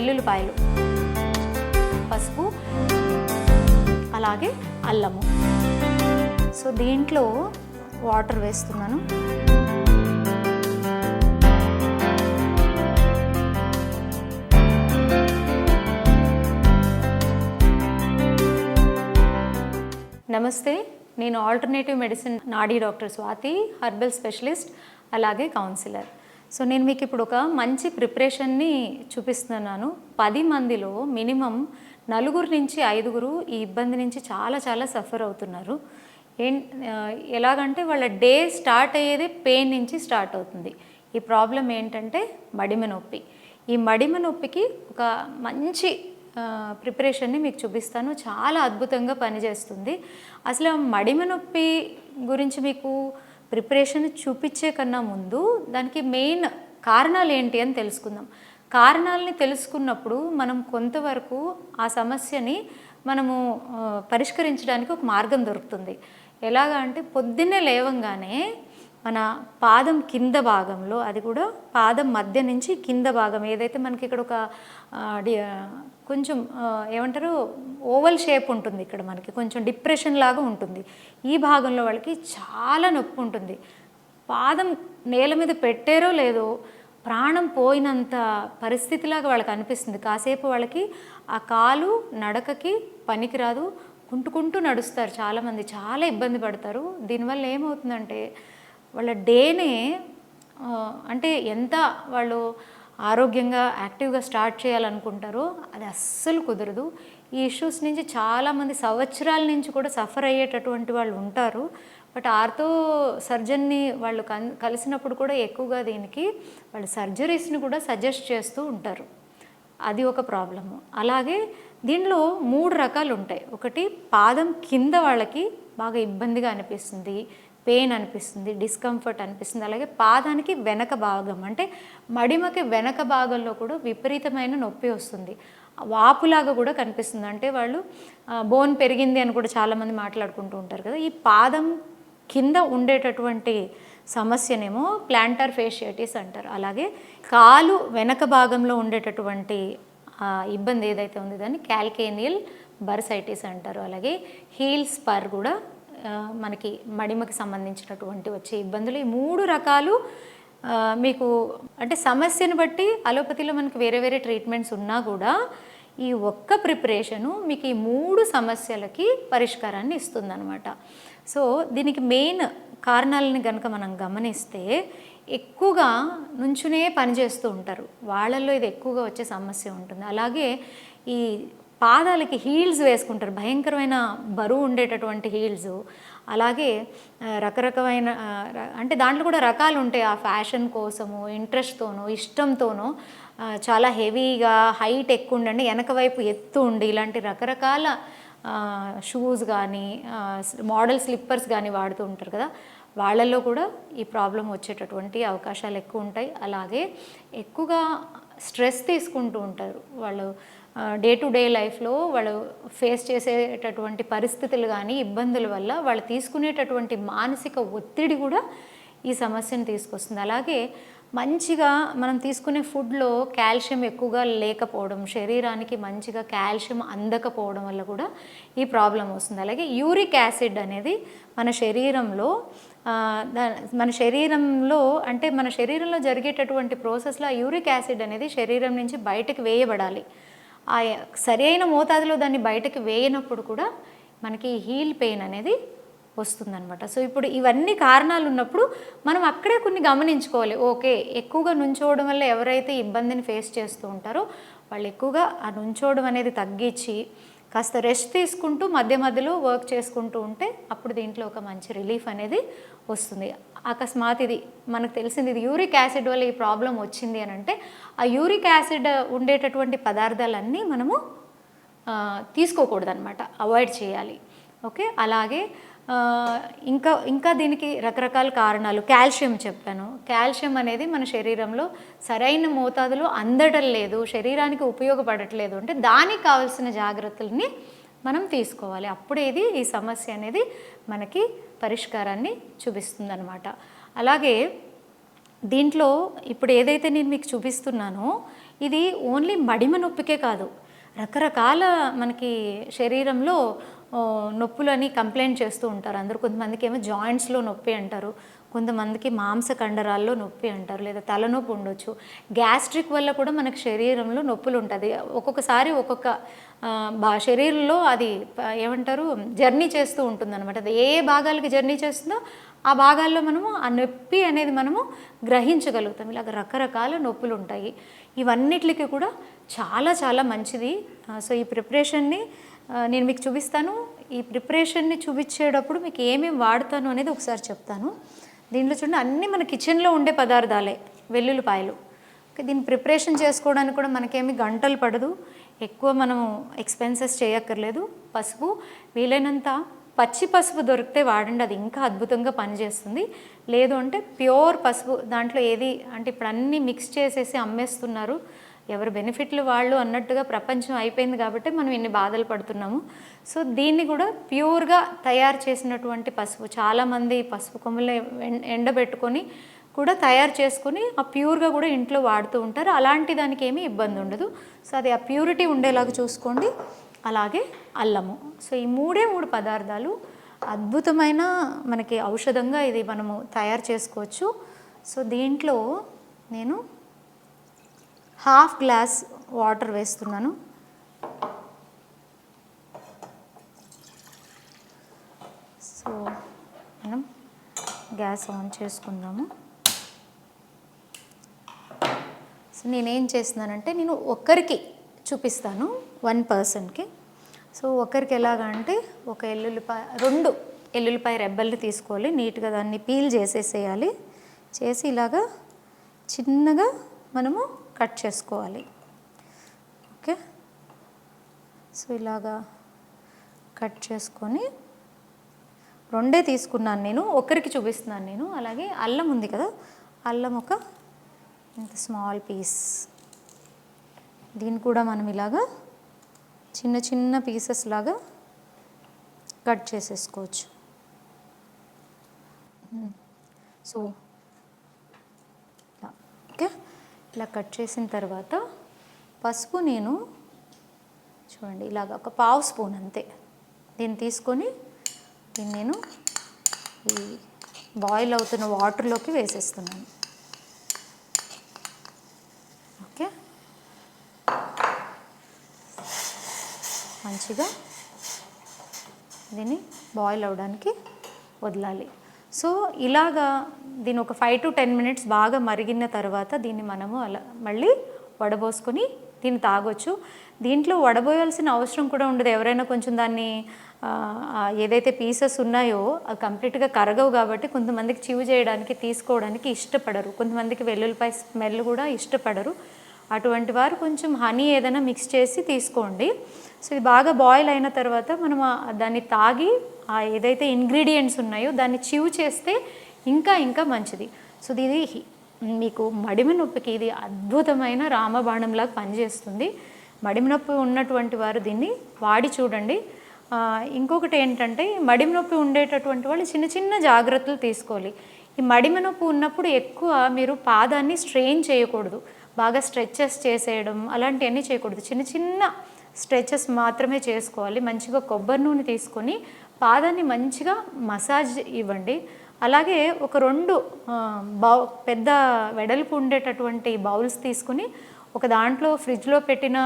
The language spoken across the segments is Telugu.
వెల్లుల్లిపాయలు పసుపు అలాగే అల్లము. సో దీంట్లో వాటర్ వేస్తున్నాను. నమస్తే నేను ఆల్టర్నేటివ్ మెడిసిన్ నాడీ డాక్టర్ స్వాతి హర్బల్ స్పెషలిస్ట్ అలాగే కౌన్సిలర్. సో నేను మీకు ఇప్పుడు ఒక మంచి ప్రిపరేషన్ని చూపిస్తున్నాను. పది మందిలో మినిమం నలుగురు నుంచి ఐదుగురు ఈ ఇబ్బంది నుంచి చాలా చాలా సఫర్ అవుతున్నారు. ఏం ఎలాగంటే వాళ్ళ డే స్టార్ట్ అయ్యేది పెయిన్ నుంచి స్టార్ట్ అవుతుంది. ఈ ప్రాబ్లం ఏంటంటే మడిమ నొప్పి. ఈ మడిమ నొప్పికి ఒక మంచి ప్రిపరేషన్ని మీకు చూపిస్తాను. చాలా అద్భుతంగా పనిచేస్తుంది. అసలు మడిమ నొప్పి గురించి మీకు ప్రిపరేషన్ చూపించే కన్నా ముందు దానికి మెయిన్ కారణాలు ఏంటి అని తెలుసుకుందాం. కారణాలని తెలుసుకున్నప్పుడు మనం కొంతవరకు ఆ సమస్యని మనము పరిష్కరించడానికి ఒక మార్గం దొరుకుతుంది. ఎలాగా అంటే పొద్దున్నే లేవంగానే మన పాదం కింద భాగంలో అది కూడా పాదం మధ్య నుంచి కింద భాగం ఏదైతే మనకి ఇక్కడ ఒక డి- కొంచెం ఏమంటారు ఓవల్ షేప్ ఉంటుంది ఇక్కడ మనకి కొంచెం డిప్రెషన్ లాగా ఉంటుంది. ఈ భాగంలో వాళ్ళకి చాలా నొప్పి ఉంటుంది. పాదం నేల మీద పెట్టారో లేదో ప్రాణం పోయినంత పరిస్థితిలాగా వాళ్ళకి అనిపిస్తుంది. కాసేపు వాళ్ళకి ఆ కాలు నడకకి పనికిరాదు. కుంటుకుంటూ నడుస్తారు చాలామంది. చాలా ఇబ్బంది పడతారు. దీనివల్ల ఏమవుతుందంటే వాళ్ళ డేనే అంటే ఎంత వాళ్ళు ఆరోగ్యంగా యాక్టివ్గా స్టార్ట్ చేయాలనుకుంటారో అది అస్సలు కుదరదు. ఈ ఇష్యూస్ నుంచి చాలామంది సంవత్సరాల నుంచి కూడా సఫర్ అయ్యేటటువంటి వాళ్ళు ఉంటారు. బట్ ఆర్థో సర్జన్ని వాళ్ళు కన్ కలిసినప్పుడు కూడా ఎక్కువగా దీనికి వాళ్ళు సర్జరీస్ని కూడా సజెస్ట్ చేస్తూ ఉంటారు. అది ఒక ప్రాబ్లము. అలాగే దీనిలో మూడు రకాలు ఉంటాయి ఒకటి పాదం కింద వాళ్ళకి బాగా ఇబ్బందిగా అనిపిస్తుంది. పెయిన్ అనిపిస్తుంది డిస్కంఫర్ట్ అనిపిస్తుంది. అలాగే పాదానికి వెనక భాగం అంటే మడిమకి వెనక భాగంలో కూడా విపరీతమైన నొప్పి వస్తుంది. వాపులాగా కూడా కనిపిస్తుంది. అంటే వాళ్ళు బోన్ పెరిగింది అని కూడా చాలామంది మాట్లాడుకుంటూ ఉంటారు కదా. ఈ పాదం కింద ఉండేటటువంటి సమస్యనేమో ప్లాంటర్ ఫేషియటిస్ అంటారు. అలాగే కాలు వెనక భాగంలో ఉండేటటువంటి ఇబ్బంది ఏదైతే ఉంది దాన్ని క్యాల్కేనియల్ బర్సైటిస్ అంటారు. అలాగే హీల్ స్పర్ కూడా మనకి మడిమకి సంబంధించినటువంటి వచ్చే ఇబ్బందులు. ఈ మూడు రకాలు మీకు అంటే సమస్యను బట్టి అలోపతిలో మనకి వేరే వేరే ట్రీట్మెంట్స్ ఉన్నా కూడా ఈ ఒక్క ప్రిపరేషను మీకు ఈ మూడు సమస్యలకి పరిష్కారాన్ని ఇస్తుందన్నమాట. సో దీనికి మెయిన్ కారణాలని కనుక మనం గమనిస్తే ఎక్కువగా నుంచునే పనిచేస్తూ ఉంటారు. వాళ్ళల్లో ఇది ఎక్కువగా వచ్చే సమస్య ఉంటుంది. అలాగే ఈ పాదాలకి హీల్స్ వేసుకుంటారు. భయంకరమైన బరువు ఉండేటటువంటి హీల్స్. అలాగే రకరకమైన అంటే దాంట్లో కూడా రకాలు ఉంటాయి. ఆ ఫ్యాషన్ కోసము ఇంట్రెస్ట్తోనో ఇష్టంతోనో చాలా హెవీగా హైట్ ఎక్కువ ఉండండి వెనక వైపు ఎత్తు ఉండి ఇలాంటి రకరకాల షూస్ కానీ మోడల్ స్లిప్పర్స్ కానీ వాడుతూ ఉంటారు కదా. వాళ్ళల్లో కూడా ఈ ప్రాబ్లం వచ్చేటటువంటి అవకాశాలు ఎక్కువ ఉంటాయి. అలాగే ఎక్కువగా స్ట్రెస్ తీసుకుంటూ ఉంటారు. వాళ్ళు డే టు డే లైఫ్లో వాళ్ళు ఫేస్ చేసేటటువంటి పరిస్థితులు కానీ ఇబ్బందుల వల్ల వాళ్ళు తీసుకునేటటువంటి మానసిక ఒత్తిడి కూడా ఈ సమస్యను తీసుకొస్తుంది. అలాగే మంచిగా మనం తీసుకునే ఫుడ్లో కాల్షియం ఎక్కువగా లేకపోవడం శరీరానికి మంచిగా కాల్షియం అందకపోవడం వల్ల కూడా ఈ ప్రాబ్లం వస్తుంది. అలాగే యూరిక్ యాసిడ్ అనేది మన శరీరంలో మన శరీరంలో అంటే మన శరీరంలో జరిగేటటువంటి ప్రాసెస్లో ఆ యూరిక్ యాసిడ్ అనేది శరీరం నుంచి బయటకు వేయబడాలి. ఆ సరైన మోతాదులో దాన్ని బయటకు వేయనప్పుడు కూడా మనకి హీల్ పెయిన్ అనేది వస్తుందనమాట సో ఇప్పుడు ఇవన్నీ కారణాలు ఉన్నప్పుడు మనం అక్కడే కొన్ని గమనించుకోవాలి. ఓకే ఎక్కువగా నుంచోవడం వల్ల ఎవరైతే ఇబ్బందిని ఫేస్ చేస్తూ ఉంటారో వాళ్ళు ఎక్కువగా ఆ నుంచోవడం అనేది తగ్గించి కాస్త రెస్ట్ తీసుకుంటూ మధ్య మధ్యలో వర్క్ చేసుకుంటూ ఉంటే అప్పుడు దీంట్లో ఒక మంచి రిలీఫ్ అనేది వస్తుంది. అకస్మాత్ ఇది మనకు తెలిసింది ఇది యూరిక్ యాసిడ్ వల్ల ఈ ప్రాబ్లం వచ్చింది అని అంటే ఆ యూరిక్ యాసిడ్ ఉండేటటువంటి పదార్థాలన్నీ మనము తీసుకోకూడదనమాట తీసుకోకూడదు అనమాట అవాయిడ్ చేయాలి. ఓకే అలాగే ఇంకా ఇంకా దీనికి రకరకాల కారణాలు. కాల్షియం చెప్పాను. కాల్షియం అనేది మన శరీరంలో సరైన మోతాదులో అందడం లేదు శరీరానికి ఉపయోగపడట్లేదు అంటే దానికి కావాల్సిన జాగ్రత్తల్ని మనం తీసుకోవాలి. అప్పుడేది ఈ సమస్య అనేది మనకి పరిష్కారాన్ని చూపిస్తుంది అలాగే దీంట్లో ఇప్పుడు ఏదైతే నేను మీకు చూపిస్తున్నానో ఇది ఓన్లీ మడిమ నొప్పికే కాదు. రకరకాల మనకి శరీరంలో నొప్పులని కంప్లైంట్ చేస్తూ ఉంటారు. అందరూ కొంతమందికి ఏమో జాయింట్స్లో నొప్పి అంటారు. కొంతమందికి మాంస కండరాల్లో నొప్పి అంటారు. లేదా తలనొప్పి ఉండొచ్చు. గ్యాస్ట్రిక్ వల్ల కూడా మనకు శరీరంలో నొప్పులు ఉంటుంది ఒక్కొక్కసారి ఒక్కొక్క బా శరీరంలో అది ఏమంటారు జర్నీ చేస్తూ ఉంటుంది అనమాట అది ఏ భాగాలకి జర్నీ చేస్తుందో ఆ భాగాల్లో మనము ఆ నొప్పి అనేది మనము గ్రహించగలుగుతాం. ఇలాగ రకరకాల నొప్పులు ఉంటాయి. ఇవన్నిటికి కూడా చాలా చాలా మంచిది. సో ఈ ప్రిపరేషన్ని నేను మీకు చూపిస్తాను. ఈ ప్రిపరేషన్ని చూపించేటప్పుడు మీకు ఏమేమి వాడతాను అనేది ఒకసారి చెప్తాను. దీంట్లో చూడండి అన్నీ మన కిచెన్లో ఉండే పదార్థాలే వెల్లుల్లిపాయలు. ఓకే దీన్ని ప్రిపరేషన్ చేసుకోవడానికి కూడా మనకేమి గంటలు పడదు. ఎక్కువ మనము ఎక్స్పెన్సెస్ చేయక్కర్లేదు. పసుపు వీలైనంత పచ్చి పసుపు దొరికితే వాడండి అది ఇంకా అద్భుతంగా పనిచేస్తుంది. లేదు అంటే ప్యూర్ పసుపు దాంట్లో ఏది అంటే ఇప్పుడు అన్నీ మిక్స్ చేసేసి అమ్మేస్తున్నారు. ఎవరి బెనిఫిట్లు వాళ్ళు అన్నట్టుగా ప్రపంచం అయిపోయింది కాబట్టి మనం ఇన్ని బాధలు పడుతున్నాము. సో దీన్ని కూడా ప్యూర్గా తయారు చేసినటువంటి పసుపు చాలామంది పసుపు కొమ్ములు ఎండబెట్టుకొని కూడా తయారు చేసుకొని ఆ ప్యూర్గా కూడా ఇంట్లో వాడుతూ ఉంటారు. అలాంటి దానికి ఏమీ ఇబ్బంది ఉండదు. సో అది ఆ ప్యూరిటీ ఉండేలాగా చూసుకోండి. అలాగే అల్లము. సో ఈ మూడే మూడు పదార్థాలు అద్భుతమైన మనకి ఔషధంగా ఇది మనము తయారు చేసుకోవచ్చు. సో దీంట్లో నేను హాఫ్ గ్లాస్ వాటర్ వేస్తున్నాను. సో మనం గ్యాస్ ఆన్ చేసుకుందాము. సో నేనేం చేస్తున్నానంటే నేను ఒక్కరికి చూపిస్తాను వన్ పర్సన్కి. సో ఒకరికి ఎలాగా అంటే ఒక ఎల్లుల్లిపాయ రెండు ఎల్లుల్లిపాయ రెబ్బల్ని తీసుకోవాలి. నీట్గా దాన్ని పీల్ చేసేసేయాలి. చేసి ఇలాగా చిన్నగా మనము కట్ చేసుకోవాలి. ఓకే? సో ఇలాగా కట్ చేసుకొని రెండే తీసుకున్నాను నేను. ఒకరికి చూపిస్తున్నాను నేను. అలాగే అల్లం ఉంది కదా అల్లం ఒక ఇంత స్మాల్ పీస్. దీన్ని కూడా మనం ఇలాగా చిన్న చిన్న పీసెస్ లాగా కట్ చేసేసుకోవచ్చు. సో ఇలా ఓకే ఇలా కట్ చేసిన తర్వాత పసుపు నేను చూడండి ఇలాగ ఒక పావు స్పూన్ అంతే. దీన్ని తీసుకొని దీన్ని నేను ఈ బాయిల్ అవుతున్న వాటర్లోకి వేసేస్తున్నాను. ఓకే? మంచిగా దీన్ని బాయిల్ అవ్వడానికి వదలాలి. సో ఇలాగా దీని ఒక ఫైవ్ టు టెన్ మినిట్స్ బాగా మరిగిన తర్వాత దీన్ని మనము అలా మళ్ళీ వడబోసుకొని దీన్ని తాగొచ్చు. దీంట్లో వడబోయాల్సిన అవసరం కూడా ఉండదు. ఎవరైనా కొంచెం దాన్ని ఏదైతే పీసెస్ ఉన్నాయో అవి కంప్లీట్గా కరగవు కాబట్టి కొంతమందికి చివు చేయడానికి తీసుకోవడానికి ఇష్టపడరు. కొంతమందికి వెల్లుల్లిపాయ స్మెల్ కూడా ఇష్టపడరు. అటువంటి వారు కొంచెం హనీ ఏదైనా మిక్స్ చేసి తీసుకోండి. సో ఇది బాగా బాయిల్ అయిన తర్వాత మనం దాన్ని తాగి ఆ ఏదైతే ఇంగ్రీడియంట్స్ ఉన్నాయో దాన్ని చివ్ చేస్తే ఇంకా ఇంకా మంచిది. సో ఇది మీకు మడిమ నొప్పికి ఇది అద్భుతమైన రామబాణంలాగా పనిచేస్తుంది. మడిమ నొప్పి ఉన్నటువంటి వారు దీన్ని వాడి చూడండి. ఇంకొకటి ఏంటంటే మడిమ నొప్పి ఉండేటటువంటి వాళ్ళు చిన్న చిన్న జాగ్రత్తలు తీసుకోవాలి. ఈ మడిమ నొప్పి ఉన్నప్పుడు ఎక్కువ మీరు పాదాన్ని స్ట్రెయిన్ చేయకూడదు. బాగా స్ట్రెచెస్ చేసేయడం అలాంటివన్నీ చేయకూడదు. చిన్న చిన్న స్ట్రెచెస్ మాత్రమే చేసుకోవాలి. మంచిగా కొబ్బరి నూనె తీసుకొని పాదాన్ని మంచిగా మసాజ్ ఇవ్వండి. అలాగే ఒక రెండు బౌ పెద్ద వెడల్పు ఉండేటటువంటి బౌల్స్ తీసుకుని ఒక దాంట్లో ఫ్రిడ్జ్లో పెట్టిన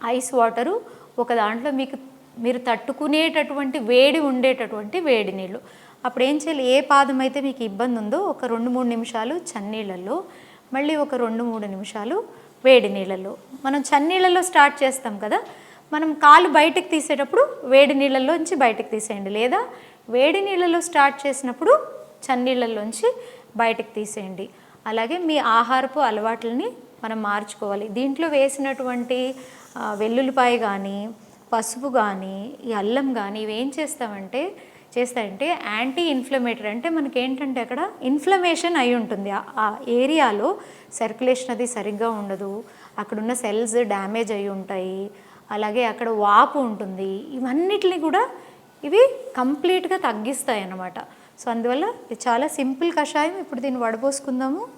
ఐస్ వాటరు ఒక దాంట్లో మీకు మీరు తట్టుకునేటటువంటి వేడి ఉండేటటువంటి వేడి నీళ్ళు. అప్పుడు ఏం చేయాలి? ఏ పాదం అయితే మీకు ఇబ్బంది ఉందో ఒక రెండు మూడు నిమిషాలు చన్నీళ్ళల్లో మళ్ళీ ఒక రెండు మూడు నిమిషాలు వేడి నీళ్ళల్లో. మనం చన్నీళ్ళలో స్టార్ట్ చేస్తాం కదా మనం కాలు బయటకు తీసేటప్పుడు వేడి నీళ్ళల్లోంచి బయటకు తీసేయండి. లేదా వేడి నీళ్ళలో స్టార్ట్ చేసినప్పుడు చన్నీళ్ళల్లోంచి బయటకు తీసేయండి. అలాగే మీ ఆహారపు అలవాట్లని మనం మార్చుకోవాలి. దీంట్లో వేసినటువంటి వెల్లుల్లిపాయ కానీ పసుపు కానీ ఈ అల్లం కానీ ఇవి ఏం చేస్తామంటే చేస్తాయంటే యాంటీ ఇన్ఫ్లమేటరీ అంటే మనకి ఏంటంటే అక్కడ ఇన్ఫ్లమేషన్ అయి ఉంటుంది. ఆ- ఏరియాలో సర్క్యులేషన్ అది సరిగ్గా ఉండదు. అక్కడున్న సెల్స్ డ్యామేజ్ అయి ఉంటాయి. అలాగే అక్కడ వాపు ఉంటుంది. ఇవన్నిటిని కూడా ఇవి కంప్లీట్గా తగ్గిస్తాయి అన్నమాట. సో అందువల్ల ఇది చాలా సింపుల్ కషాయం. ఇప్పుడు దీన్ని వడపోసుకుందాము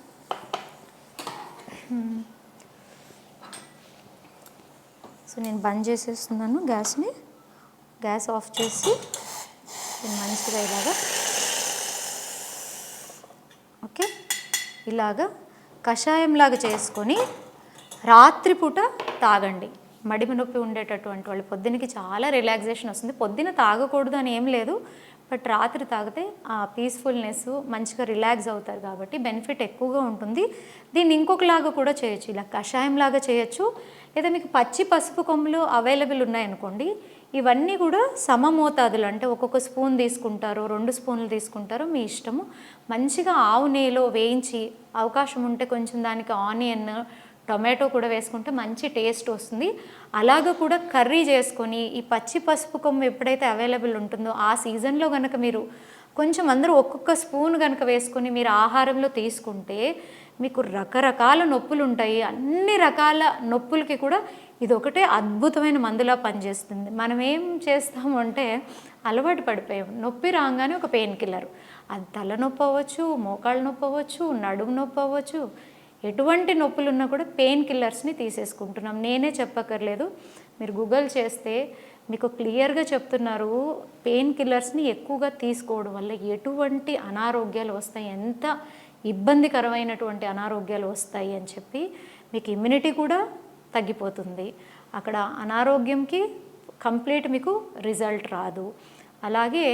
సో నేను బంద్ చేసేస్తున్నాను గ్యాస్ని. గ్యాస్ ఆఫ్ చేసి దీన్ని మంచిగా ఇలాగా. ఓకే? ఇలాగా కషాయంలాగా చేసుకొని రాత్రిపూట తాగండి. మడిమి నొప్పి ఉండేటటువంటి వాళ్ళు పొద్దునకి చాలా రిలాక్సేషన్ వస్తుంది. పొద్దున తాగకూడదు అని ఏం లేదు. బట్ రాత్రి తాగితే ఆ పీస్ఫుల్నెస్ మంచిగా రిలాక్స్ అవుతారు కాబట్టి బెనిఫిట్ ఎక్కువగా ఉంటుంది. దీన్ని ఇంకొకలాగా కూడా చేయొచ్చు. ఇలా కషాయంలాగా చేయొచ్చు. లేదా మీకు పచ్చి పసుపు కొమ్ములు అవైలబుల్ ఉన్నాయనుకోండి ఇవన్నీ కూడా సమ మోతాదులు అంటే ఒక్కొక్క స్పూన్ తీసుకుంటారు రెండు స్పూన్లు తీసుకుంటారు మీ ఇష్టము. మంచిగా ఆవు నెయ్యిలో వేయించి అవకాశం ఉంటే కొంచెం దానికి ఆనియన్ టొమాటో కూడా వేసుకుంటే మంచి టేస్ట్ వస్తుంది. అలాగ కూడా కర్రీ చేసుకొని ఈ పచ్చి పసుపు కొమ్ము ఎప్పుడైతే అవైలబుల్ ఉంటుందో ఆ సీజన్లో కనుక మీరు కొంచెం అందరూ ఒక్కొక్క స్పూన్ కనుక వేసుకొని మీరు ఆహారంలో తీసుకుంటే మీకు రకరకాల నొప్పులు ఉంటాయి అన్ని రకాల నొప్పులకి కూడా ఇది ఒకటే అద్భుతమైన మందులా పనిచేస్తుంది. మనం ఏం చేస్తాము అంటే అలవాటు పడిపోయాం. నొప్పి రాగానే ఒక పెయిన్ కిల్లర్. అది తలనొప్పి అవ్వచ్చు మోకాళ్ళ నొప్పి అవ్వచ్చు నడుము నొప్పి అవ్వచ్చు ఎటువంటి నొప్పులు ఉన్నా కూడా పెయిన్ కిల్లర్స్ని తీసేసుకుంటున్నాం. నేనే చెప్పక్కర్లేదు. మీరు గూగుల్ చేస్తే మీకు క్లియర్గా చెప్తున్నారు పెయిన్ కిల్లర్స్ని ఎక్కువగా తీసుకోవడం వల్ల ఎటువంటి అనారోగ్యాలు వస్తాయి ఎంత ఇబ్బందికరమైనటువంటి అనారోగ్యాలు వస్తాయి అని చెప్పి మీకు ఇమ్యూనిటీ కూడా తగ్గిపోతుంది. అక్కడ అనారోగ్యంకి కంప్లీట్ మీకు రిజల్ట్ రాదు. అలాగే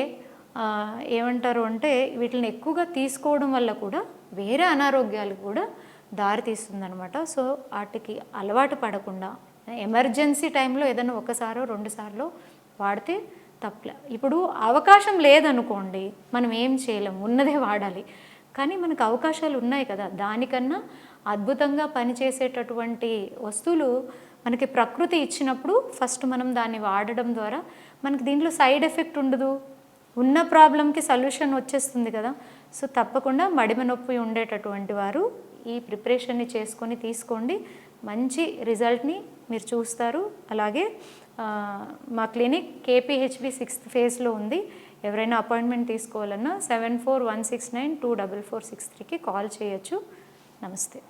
ఏమంటారు అంటే వీటిని ఎక్కువగా తీసుకోవడం వల్ల కూడా వేరే అనారోగ్యాలు కూడా దారితీస్తుందనమాట సో వాటికి అలవాటు పడకుండా ఎమర్జెన్సీ టైంలో ఏదైనా ఒకసారో రెండుసార్లు వాడితే తప్పలే. ఇప్పుడు అవకాశం లేదనుకోండి మనం ఏం చేయలేం ఉన్నదే వాడాలి. కానీ మనకు అవకాశాలు ఉన్నాయి కదా దానికన్నా అద్భుతంగా పనిచేసేటటువంటి వస్తువులు మనకి ప్రకృతి ఇచ్చినప్పుడు ఫస్ట్ మనం దాన్ని వాడడం ద్వారా మనకి దీంట్లో సైడ్ ఎఫెక్ట్ ఉండదు. ఉన్న ప్రాబ్లంకి సొల్యూషన్ వచ్చేస్తుంది కదా. సో తప్పకుండా మడిమ నొప్పి ఉండేటటువంటి వారు ఈ ప్రిపరేషన్ని చేసుకొని తీసుకోండి. మంచి రిజల్ట్ని మీరు చూస్తారు. అలాగే మా క్లినిక్ కేపీహెచ్బి సిక్స్త్ ఫేజ్లో ఉంది. ఎవరైనా అపాయింట్మెంట్ తీసుకోవాలన్నా seven four one six nine two double four six త్రీకి కాల్ చేయొచ్చు. నమస్తే.